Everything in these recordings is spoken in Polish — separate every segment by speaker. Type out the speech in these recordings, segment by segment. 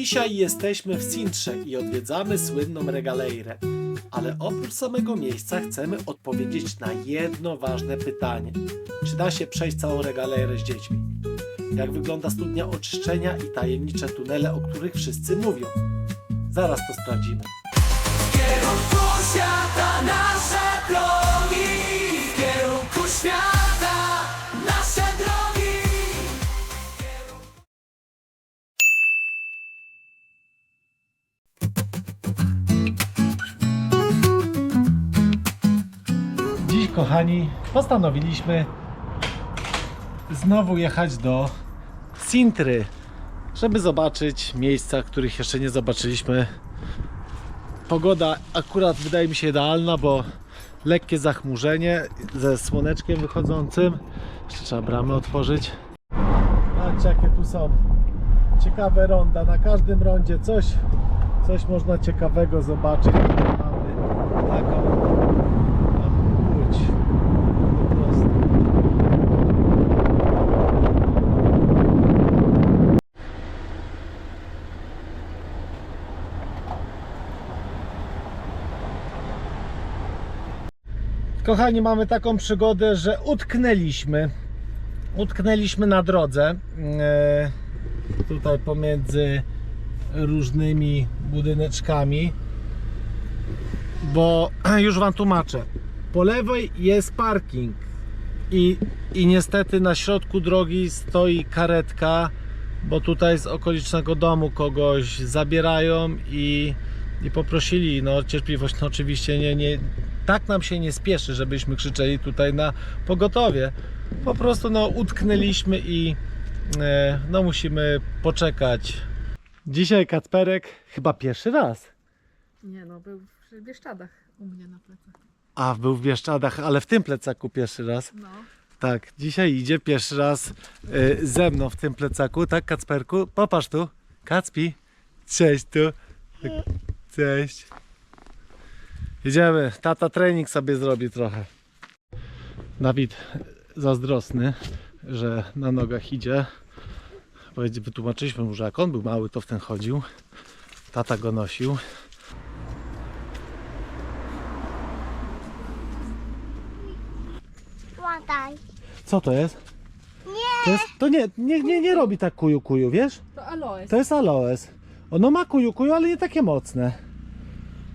Speaker 1: Dzisiaj jesteśmy w Sintrze i odwiedzamy słynną regalejrę. Ale oprócz samego miejsca chcemy odpowiedzieć na jedno ważne pytanie. Czy da się przejść całą regalejrę z dziećmi? Jak wygląda studnia oczyszczenia i tajemnicze tunele, o których wszyscy mówią? Zaraz to sprawdzimy.
Speaker 2: Kierunku świata nasze progi
Speaker 1: kochani, postanowiliśmy znowu jechać do Sintry, żeby zobaczyć miejsca, których jeszcze nie zobaczyliśmy. Pogoda akurat wydaje mi się idealna, bo lekkie zachmurzenie ze słoneczkiem wychodzącym. Jeszcze trzeba bramę otworzyć. Patrzcie, jakie tu są ciekawe ronda. Na każdym rondzie coś, coś można ciekawego zobaczyć. Mamy taką Łódź. Po prostu. Kochani, mamy taką przygodę, że utknęliśmy. Utknęliśmy na drodze. e, Tutaj pomiędzy różnymi budyneczkami bo już Wam tłumaczę. Po lewej jest parking i, i niestety na środku drogi stoi karetka, bo tutaj z okolicznego domu kogoś zabierają i, i poprosili no, cierpliwość. No, oczywiście nie, nie, tak nam się nie spieszy, żebyśmy krzyczeli tutaj na pogotowie. Po prostu no, utknęliśmy i e, no, musimy poczekać. Dzisiaj Kacperek chyba pierwszy raz.
Speaker 3: Nie no, był w Bieszczadach u mnie na plecach.
Speaker 1: A, był w Bieszczadach, ale w tym plecaku pierwszy raz.
Speaker 3: No.
Speaker 1: Tak, dzisiaj idzie pierwszy raz y, ze mną w tym plecaku, tak Kacperku? Popatrz tu, Kacpi. Cześć tu. Cześć. Jedziemy, tata trening sobie zrobi trochę. Dawid zazdrosny, że na nogach idzie. Wytłumaczyliśmy mu, że jak on był mały, to w ten chodził. Tata go nosił.
Speaker 4: Łataj.
Speaker 1: Co to jest? Nie! To, jest, to nie, nie, nie, nie robi tak kuju kuju, wiesz?
Speaker 3: To aloes.
Speaker 1: To jest aloes. Ono ma kuju kuju, ale nie takie mocne.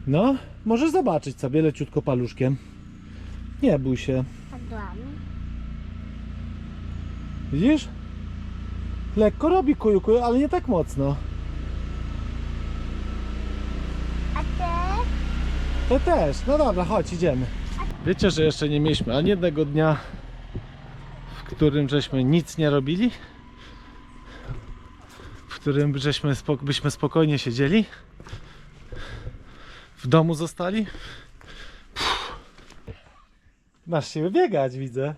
Speaker 1: No, możesz zobaczyć sobie leciutko paluszkiem. Nie bój się.
Speaker 4: Padłam.
Speaker 1: Widzisz? Lekko robi kuju kuju, ale nie tak mocno.
Speaker 4: A ty?
Speaker 1: To też. No dobra, chodź, idziemy. Wiecie, że jeszcze nie mieliśmy ani jednego dnia, w którym żeśmy nic nie robili? W którym żeśmy byśmy spokojnie siedzieli? W domu zostali? Puh. Masz się wybiegać, widzę.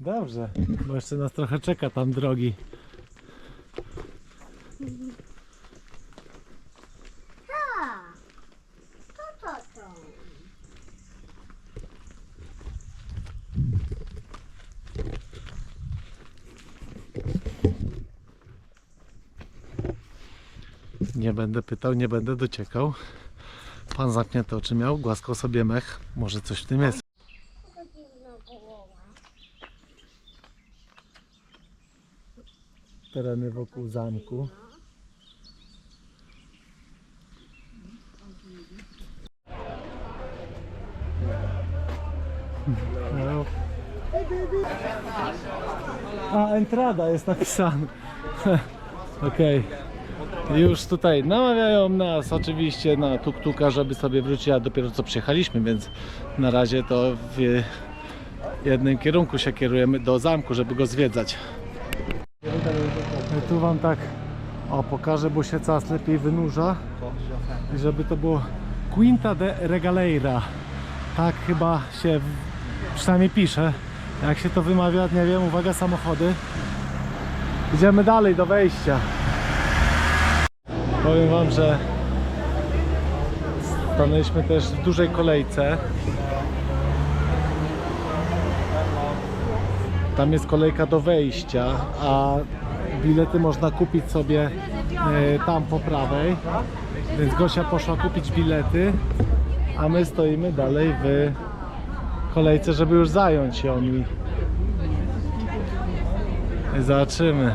Speaker 1: Dobrze, bo jeszcze nas trochę czeka tam drogi.
Speaker 4: To.
Speaker 1: Nie będę pytał, nie będę dociekał. Pan zamknięte oczy miał, głaskał sobie mech. Może coś w tym jest. Tereny wokół zamku. A, entrada jest napisana. Okej. Już tutaj namawiają nas oczywiście na tuk-tuka, żeby sobie wrócić, dopiero co przyjechaliśmy, więc na razie to w jednym kierunku się kierujemy do zamku, żeby go zwiedzać. Tu wam tak o pokażę, bo się coraz lepiej wynurza. I żeby to było Quinta de Regaleira. Tak chyba się przynajmniej pisze. Jak się to wymawia, nie wiem. Uwaga, samochody. Idziemy dalej do wejścia. Powiem wam, że stanęliśmy też w dużej kolejce. Tam jest kolejka do wejścia, a bilety można kupić sobie e, tam po prawej. Więc Gosia poszła kupić bilety, a my stoimy dalej w kolejce, żeby już zająć ją i i zobaczymy.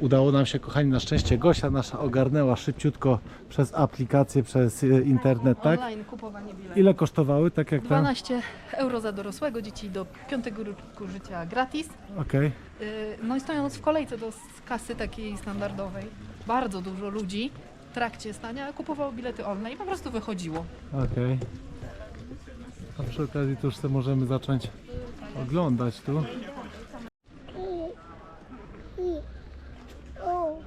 Speaker 1: Udało nam się, kochani, na szczęście Gosia nasza ogarnęła szybciutko przez aplikację, przez e, internet, tak?
Speaker 3: Online kupowanie biletów.
Speaker 1: Ile kosztowały, tak jak tam?
Speaker 3: 12 euro za dorosłego, dzieci do 5 roku życia gratis.
Speaker 1: Okej.
Speaker 3: Yy, No i stojąc w kolejce do s- kasy takiej standardowej, bardzo dużo ludzi w trakcie stania kupowało bilety online i po prostu wychodziło.
Speaker 1: Okej. A przy okazji to już sobie możemy zacząć oglądać tu.
Speaker 4: O,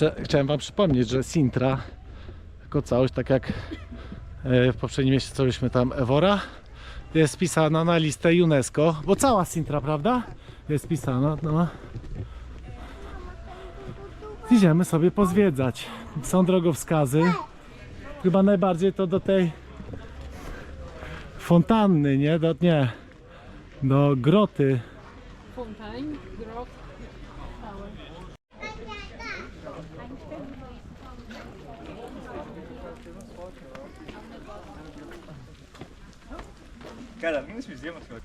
Speaker 1: Jeszcze chciałem Wam przypomnieć, że Sintra jako całość, tak jak e, w poprzednim mieście, co byliśmy tam, Evora, jest wpisana na listę UNESCO, bo cała Sintra, prawda? Jest wpisana, no. Idziemy sobie pozwiedzać. Są drogowskazy. Chyba najbardziej to do tej fontanny, nie? Do, nie. Do groty.
Speaker 5: Vem nesse museum, senhor.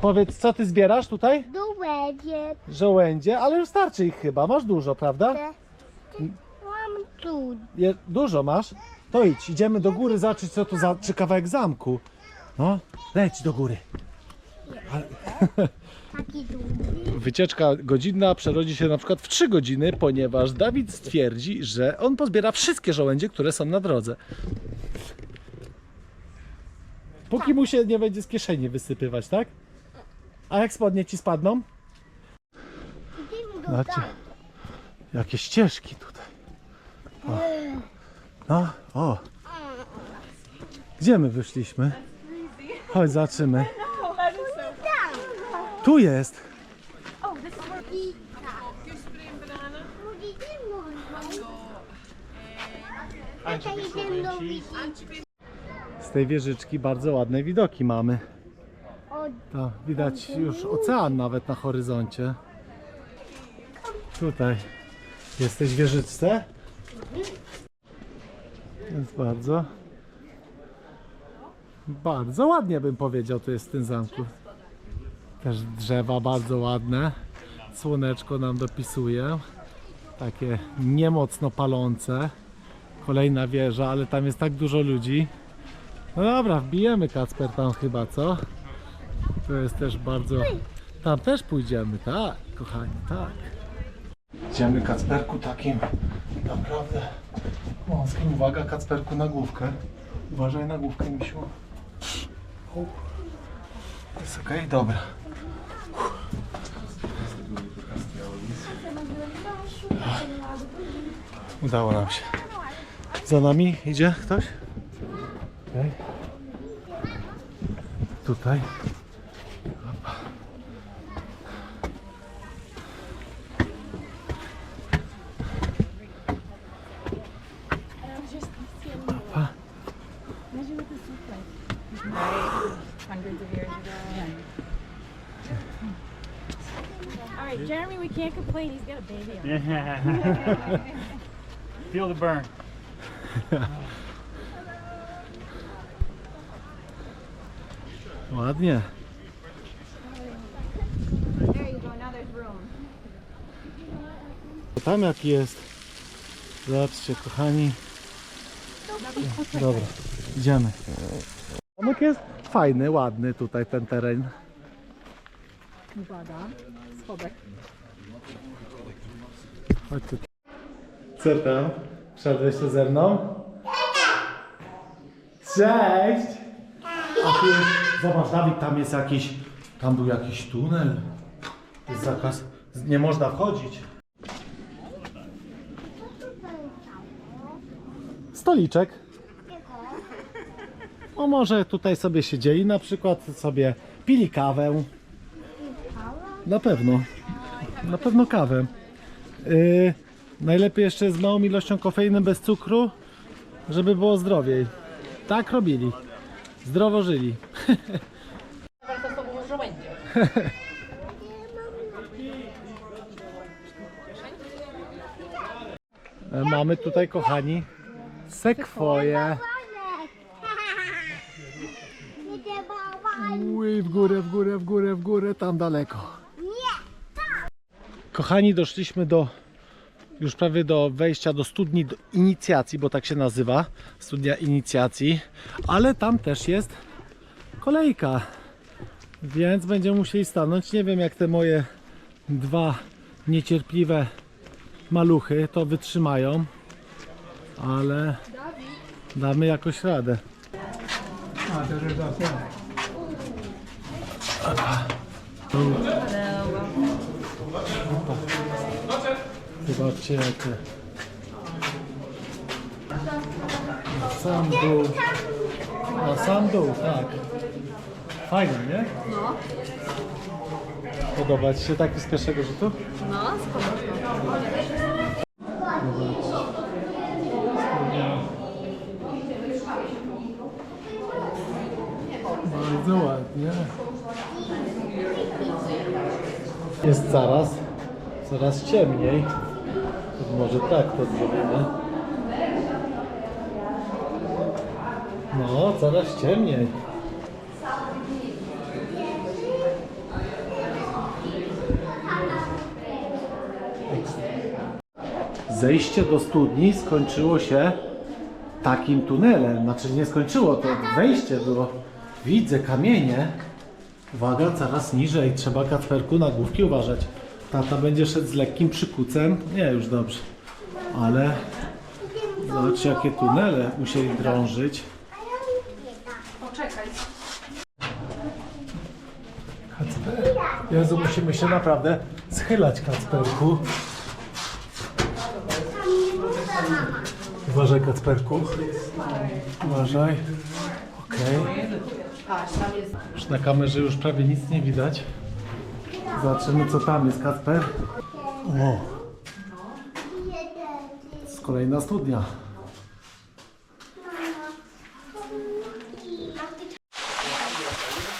Speaker 1: Powiedz, co ty zbierasz tutaj?
Speaker 4: tu będzie.
Speaker 1: Żołędzie, ale już starczy ich chyba. Masz dużo, prawda?
Speaker 4: Mam tu.
Speaker 1: Je, dużo masz? To idź, idziemy do góry zobaczyć co tu za czy kawałek zamku. No, leć do góry.
Speaker 4: Taki długi.
Speaker 1: Wycieczka godzinna przerodzi się na przykład w 3 godziny, ponieważ Dawid stwierdzi, że on pozbiera wszystkie żołędzie, które są na drodze. Póki mu się nie będzie z kieszeni wysypywać, tak? A jak spodnie ci spadną?
Speaker 4: Do
Speaker 1: Znaczy, jakie ścieżki tutaj. O. No, o. Gdzie my wyszliśmy? Chodź, zobaczymy. Tu jest.
Speaker 4: Wizji.
Speaker 1: Z tej wieżyczki bardzo ładne widoki mamy. To widać już ocean nawet na horyzoncie. Tutaj jesteś w wieżyczce. Jest bardzo. Bardzo ładnie bym powiedział, to jest w tym zamku. Też drzewa bardzo ładne. Słoneczko nam dopisuje. Takie niemocno palące. Kolejna wieża, ale tam jest tak dużo ludzi. No dobra, wbijemy Kacper tam chyba, co? To jest też bardzo. Tam też pójdziemy, tak, kochani, tak. Idziemy Kacperku takim naprawdę wąskim. Uwaga, Kacperku na główkę. Uważaj na główkę, misiu. Jest okej, dobra. Udało nam się. Za nami idzie ktoś? Tutaj.
Speaker 6: hundreds of years ago. All right, Jeremy, we can't complain. He's got a baby on.
Speaker 5: Feel the burn.
Speaker 1: Ładnie. Tam jak jest. Zobaczcie, kochani. Dobra, idziemy. Zamek jest fajny, ładny tutaj ten teren.
Speaker 3: Uwaga, schodek.
Speaker 1: Chodź tu. Co tam? Wszedłeś tu ze mną? Cześć! A zobacz Dawid, tam jest jakiś, tam był jakiś tunel. Jest zakaz, nie można wchodzić. Stoliczek. No może tutaj sobie siedzieli na przykład, sobie pili kawę. Na pewno. Na pewno kawę. Yy, najlepiej jeszcze z małą ilością kofeiny bez cukru, żeby było zdrowiej. Tak robili. Zdrowo żyli. Mamy tutaj, kochani, sekwoje. Uj, w górę, w górę, w górę, w górę, tam daleko. Kochani, doszliśmy do już prawie do wejścia do studni do inicjacji, bo tak się nazywa, studnia inicjacji, ale tam też jest kolejka, więc będziemy musieli stanąć. Nie wiem jak te moje dwa niecierpliwe maluchy to wytrzymają, ale damy jakoś radę. Zobaczcie jakie. Sam dół. A sam dół, tak. Fajnie, nie? No. Podoba Ci się taki z pierwszego rzutu?
Speaker 3: No, spoko.
Speaker 1: Bardzo ładnie. Jest coraz, coraz ciemniej. To może tak to zrobimy. No, coraz ciemniej. Zejście do studni skończyło się takim tunelem. Znaczy nie skończyło, to wejście było. Widzę kamienie. Uwaga, coraz niżej. Trzeba Kacperku na główki uważać. Tata będzie szedł z lekkim przykucem. Nie, już dobrze. Ale zobaczcie jakie tunele musieli drążyć.
Speaker 3: Poczekaj.
Speaker 1: Kacper. Jezu, musimy się naprawdę schylać, Kacperku. Uważaj, Kacperku. Uważaj. Okej. Już na kamerze już prawie nic nie widać. Zobaczymy co tam jest, Kacper. O, z kolejna studnia.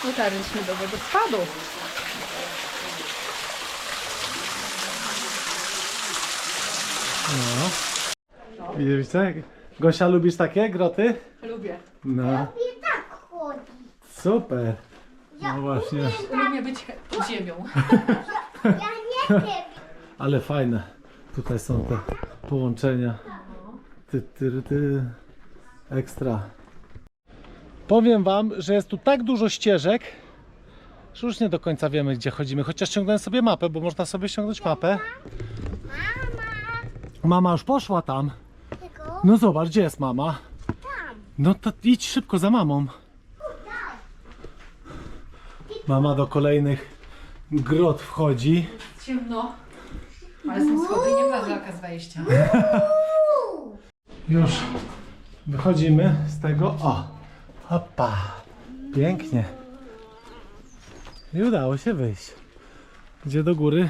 Speaker 3: Dotarliśmy do wodospadu.
Speaker 1: No. Widzicie? Gosia, lubisz takie groty?
Speaker 3: Lubię.
Speaker 1: No,
Speaker 4: I tak chodzi.
Speaker 1: super. No właśnie,
Speaker 3: Lubię być ziemią.
Speaker 4: Ja nie wiem.
Speaker 1: ale fajne. Tutaj są te połączenia. Ty, ty, ty. Ekstra. Powiem wam, że jest tu tak dużo ścieżek, że już nie do końca wiemy gdzie chodzimy. Chociaż ściągnąłem sobie mapę, bo można sobie ściągnąć mapę. Mama już poszła tam. No zobacz, gdzie jest mama?
Speaker 4: tam.
Speaker 1: No to idź szybko za mamą. Mama do kolejnych grot wchodzi.
Speaker 3: Ciemno. Ale są schody i nie ma zakaz wejścia.
Speaker 1: Już wychodzimy z tego. O, opa, pięknie. I udało się wyjść. Gdzie do góry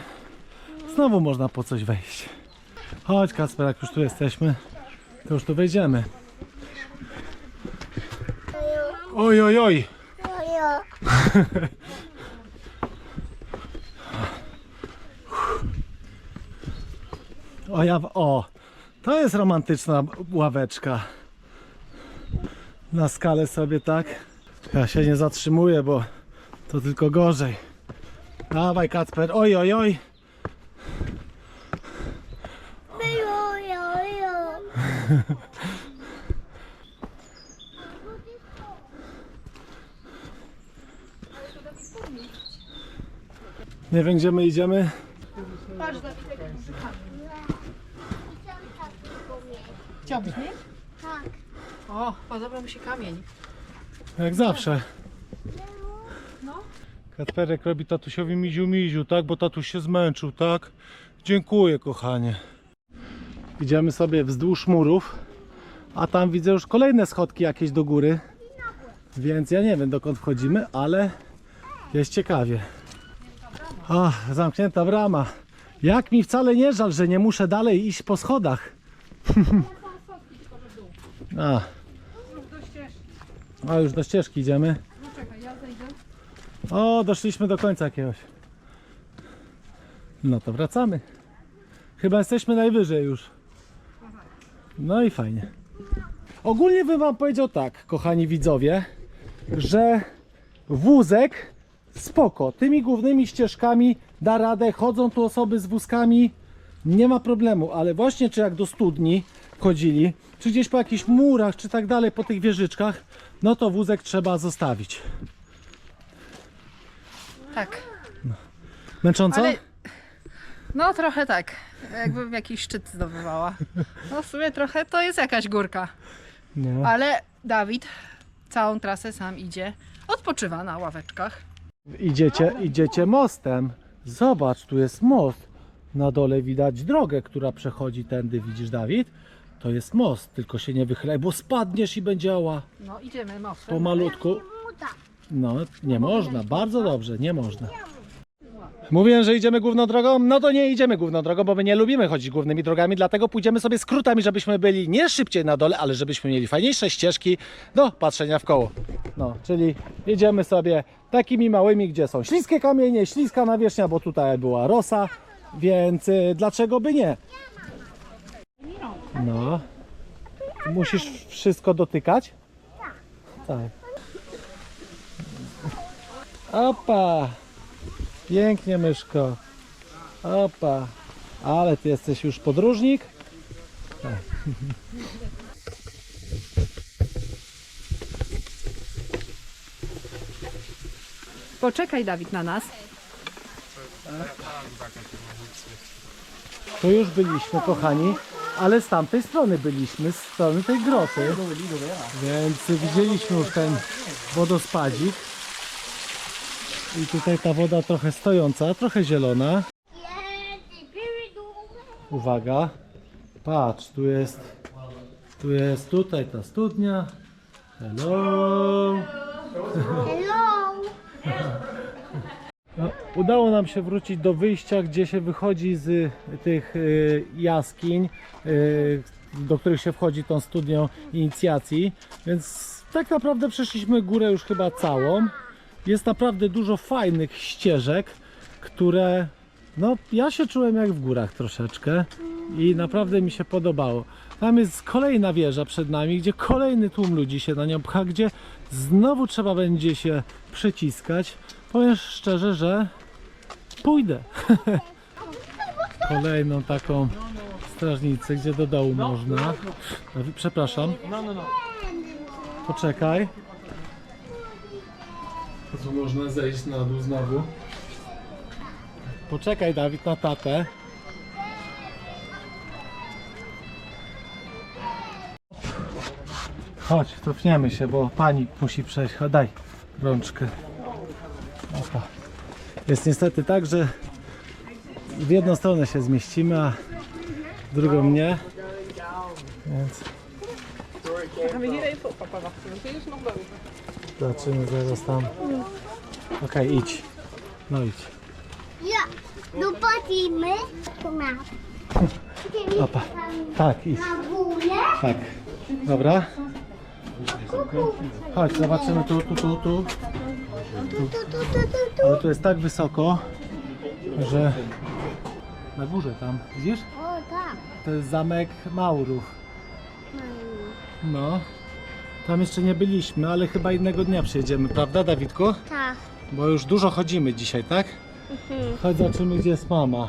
Speaker 1: znowu można po coś wejść. Chodź Kacper, jak już tu jesteśmy, to już tu wejdziemy. Oj, oj, oj. O, ja, o, to jest romantyczna ławeczka. Na skalę sobie tak. Ja się nie zatrzymuję, bo to tylko gorzej. Dawaj Kacper, oj, oj, oj. Nie wiem gdzie my idziemy.
Speaker 3: Chciałbyś mieć?
Speaker 4: Tak.
Speaker 3: O, podoba mi się kamień.
Speaker 1: Jak zawsze. Kacperek robi tatusiowi miziu miziu, tak? Bo tatuś się zmęczył, tak? Dziękuję, kochanie. Idziemy sobie wzdłuż murów, a tam widzę już kolejne schodki jakieś do góry. Więc ja nie wiem dokąd wchodzimy, ale jest ciekawie. O, zamknięta brama. Jak mi wcale nie żal, że nie muszę dalej iść po schodach. a. a już do ścieżki idziemy. O, doszliśmy do końca jakiegoś. No to wracamy. Chyba jesteśmy najwyżej już. No i fajnie. Ogólnie bym wam powiedział tak, kochani widzowie, że wózek spoko. Tymi głównymi ścieżkami da radę, chodzą tu osoby z wózkami, nie ma problemu, ale właśnie czy jak do studni chodzili, czy gdzieś po jakichś murach, czy tak dalej, po tych wieżyczkach, no to wózek trzeba zostawić.
Speaker 3: Tak.
Speaker 1: Męcząco?
Speaker 3: Ale... No trochę tak. Jakbym jakiś szczyt zdobywała. No w sumie trochę to jest jakaś górka.
Speaker 1: Nie.
Speaker 3: Ale Dawid całą trasę sam idzie. Odpoczywa na ławeczkach.
Speaker 1: Idziecie, idziecie mostem. Zobacz, tu jest most. Na dole widać drogę, która przechodzi tędy, widzisz Dawid? To jest most, tylko się nie wychylaj, bo spadniesz i będzie ała.
Speaker 3: No idziemy mostem.
Speaker 1: Pomalutku. No, nie można, bardzo dobrze, nie można. Mówiłem, że idziemy główną drogą, no to nie idziemy główną drogą, bo my nie lubimy chodzić głównymi drogami, dlatego pójdziemy sobie skrótami, żebyśmy byli nie szybciej na dole, ale żebyśmy mieli fajniejsze ścieżki do patrzenia w koło. No, czyli jedziemy sobie takimi małymi, gdzie są śliskie kamienie, śliska nawierzchnia, bo tutaj była rosa, więc y, dlaczego by nie? No. Musisz wszystko dotykać? Tak. Opa! Pięknie, myszko. Opa! Ale ty jesteś już podróżnik? Tak.
Speaker 3: Poczekaj Dawid na nas.
Speaker 1: Tu już byliśmy, kochani, ale z tamtej strony byliśmy, z strony tej groty. Więc widzieliśmy już ten wodospadzik. I tutaj ta woda trochę stojąca, trochę zielona. Uwaga, patrz, tu jest, tu jest tutaj ta studnia. Hello.
Speaker 4: Hello.
Speaker 1: No, udało nam się wrócić do wyjścia, gdzie się wychodzi z tych y, jaskiń, y, do których się wchodzi tą studnią inicjacji. Więc tak naprawdę przeszliśmy górę już chyba całą. Jest naprawdę dużo fajnych ścieżek, które no ja się czułem jak w górach troszeczkę i naprawdę mi się podobało. Tam jest kolejna wieża przed nami, gdzie kolejny tłum ludzi się na nią pcha, gdzie znowu trzeba będzie się przyciskać. Powiem szczerze, że pójdę. Kolejną taką strażnicę, gdzie do dołu można. Przepraszam. Poczekaj. Tu można zejść na dół znowu. Poczekaj Dawid na tatę. Chodź, cofniemy się, bo pani musi przejść. Chodź, Daj rączkę. Opa. Jest niestety tak, że w jedną stronę się zmieścimy, a w drugą nie. Więc zobaczymy zaraz tam. Okej, idź. No idź.
Speaker 4: Ja. No patrzymy. Tu na.
Speaker 1: Opa. Tak, idź.
Speaker 4: Na górę.
Speaker 1: Tak. Dobra. Chodź, zobaczymy tu, tu, tu, tu.
Speaker 4: Tu, tu, tu, tu, tu.
Speaker 1: Ale tu jest tak wysoko, że na górze tam, widzisz?
Speaker 4: O tak.
Speaker 1: To jest zamek Maurów. No. Tam jeszcze nie byliśmy, ale chyba innego dnia przyjedziemy, prawda Dawidku?
Speaker 4: Tak.
Speaker 1: Bo już dużo chodzimy dzisiaj, tak? Chodź zobaczymy gdzie jest mama.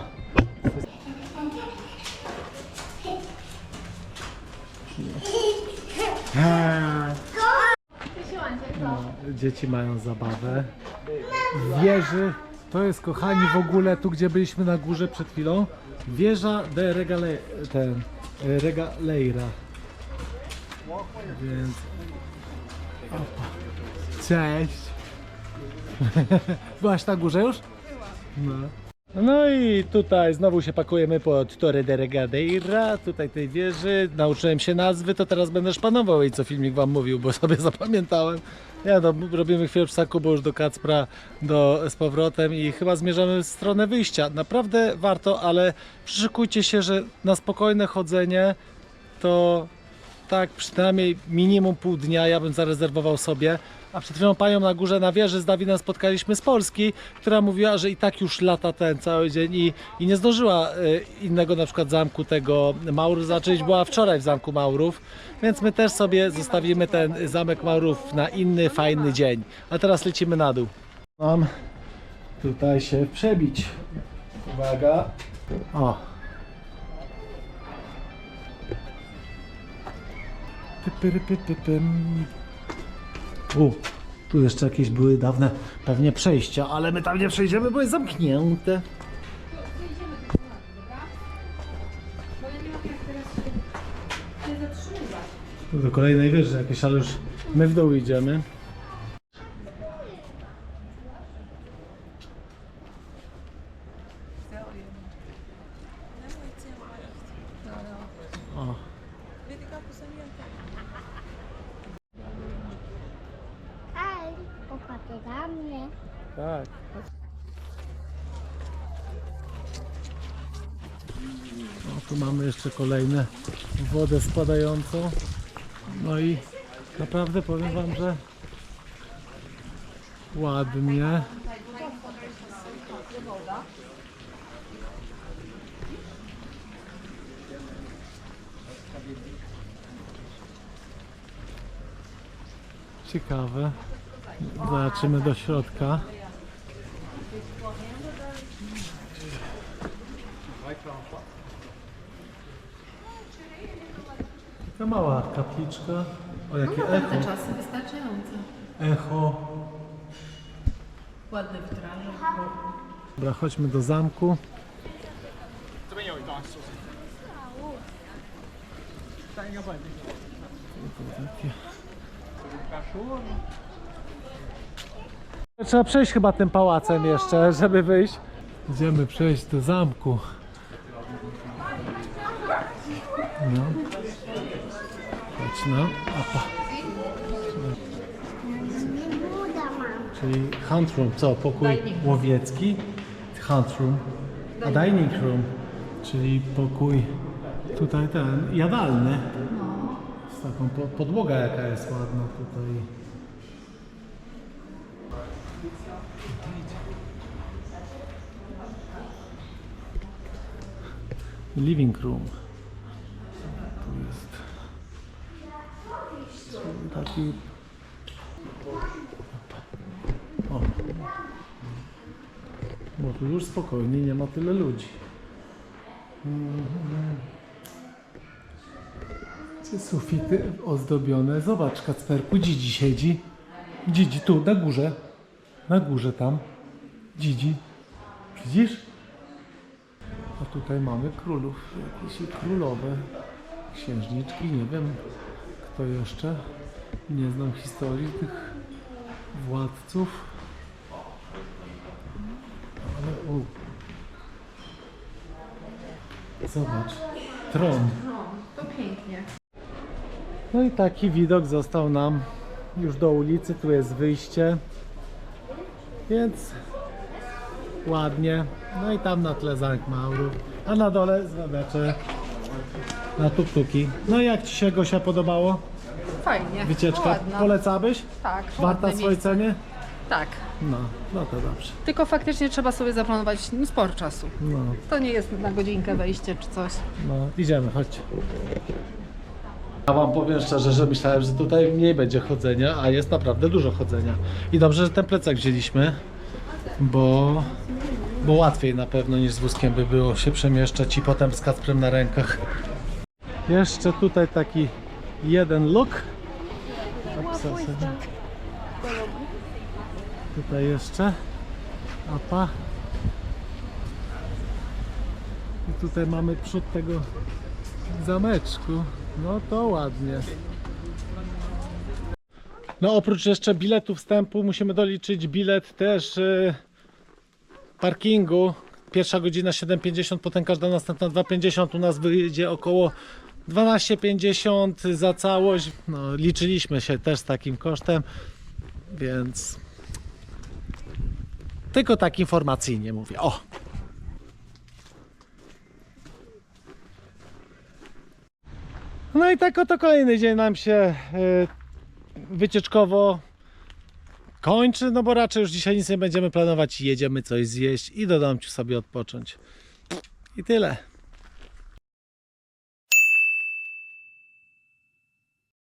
Speaker 1: No, dzieci mają zabawę. Wieży, to jest kochani w ogóle tu gdzie byliśmy na górze przed chwilą, wieża de Regale, ten, Regaleira. Więc... Cześć! Byłaś na górze już? No. No i tutaj znowu się pakujemy pod Torre de Regadeira, tutaj tej wieży. Nauczyłem się nazwy, to teraz będę szpanował i co filmik wam mówił, bo sobie zapamiętałem. Ja no, robimy chwilę w saku, bo już do Kacpra do, z powrotem i chyba zmierzamy w stronę wyjścia. Naprawdę warto, ale przyszykujcie się, że na spokojne chodzenie to tak przynajmniej minimum pół dnia ja bym zarezerwował sobie, A przed chwilą panią na górze na wieży z Dawidem spotkaliśmy z Polski, która mówiła, że i tak już lata ten cały dzień i, i nie zdążyła y, innego na przykład zamku tego Maurów zacząć. Była wczoraj w zamku Maurów, więc my też sobie zostawimy ten zamek Maurów na inny, fajny dzień. A teraz lecimy na dół. Mam tutaj się przebić. Uwaga. O. U, tu jeszcze jakieś były dawne pewnie przejścia, ale my tam nie przejdziemy, bo jest zamknięte. Do kolejnej wieży jakieś, ale już my w dół idziemy. O.
Speaker 4: Hej, popatrzę na mnie.
Speaker 1: Tak. O, tu mamy jeszcze kolejne wodę spadającą. No i naprawdę powiem Wam, że ładnie. Ciekawe. Zobaczymy do środka. Taka mała kapliczka. O jakie echo.
Speaker 3: czasy wystarczające.
Speaker 1: Echo.
Speaker 3: Ładne witraże.
Speaker 1: Dobra, chodźmy do zamku. Trzeba przejść chyba tym pałacem jeszcze, żeby wyjść. Idziemy przejść do zamku. No. Chodź no. Czyli hunt room, co? Pokój łowiecki. Hunt room. A dining room, czyli pokój tutaj ten, jadalny. Z taką po, podłoga jaka jest ładna tutaj. Living room. Tu jest taki o. Bo tu już spokojnie nie ma tyle ludzi. Te sufity ozdobione. Zobacz, Kacperku, Dzidzi siedzi. Dzidzi tu, na górze. Na górze tam. Dzidzi. Widzisz? A tutaj mamy królów. Jakieś królowe. Księżniczki, nie wiem kto jeszcze. Nie znam historii tych władców. Ale u. Zobacz. Tron.
Speaker 3: To pięknie.
Speaker 1: No i taki widok został nam już do ulicy. Tu jest wyjście. Więc ładnie. No i tam na tle Zamek Maurów. A na dole zwabiacze na tuktuki. No i jak Ci się Gosia podobało?
Speaker 3: Fajnie.
Speaker 1: Wycieczka
Speaker 3: Ładna.
Speaker 1: polecabyś?
Speaker 3: Tak,
Speaker 1: Warta
Speaker 3: ładne
Speaker 1: swojej
Speaker 3: miejsce.
Speaker 1: cenie?
Speaker 3: Tak.
Speaker 1: No, no to dobrze.
Speaker 3: Tylko faktycznie trzeba sobie zaplanować no, sporo czasu.
Speaker 1: No,
Speaker 3: To nie jest na godzinkę wejście czy coś.
Speaker 1: no idziemy, chodźcie. Ja wam powiem szczerze, że myślałem, że tutaj mniej będzie chodzenia, a jest naprawdę dużo chodzenia. I dobrze, że ten plecak wzięliśmy, bo, bo łatwiej na pewno niż z wózkiem by było się przemieszczać i potem z Kacprem na rękach. Jeszcze tutaj taki jeden look. Tutaj jeszcze. Apa. I tutaj mamy przód tego zameczku. No to ładnie. No oprócz jeszcze biletu wstępu musimy doliczyć bilet też y, parkingu. Pierwsza godzina 7,50, potem każda następna 2,50. U nas wyjdzie około 12,50 za całość. No, liczyliśmy się też z takim kosztem, więc tylko tak informacyjnie mówię. O! No i tak oto kolejny dzień nam się y, wycieczkowo kończy, no bo raczej już dzisiaj nic nie będziemy planować. Jedziemy coś zjeść i do domciu sobie odpocząć. I tyle.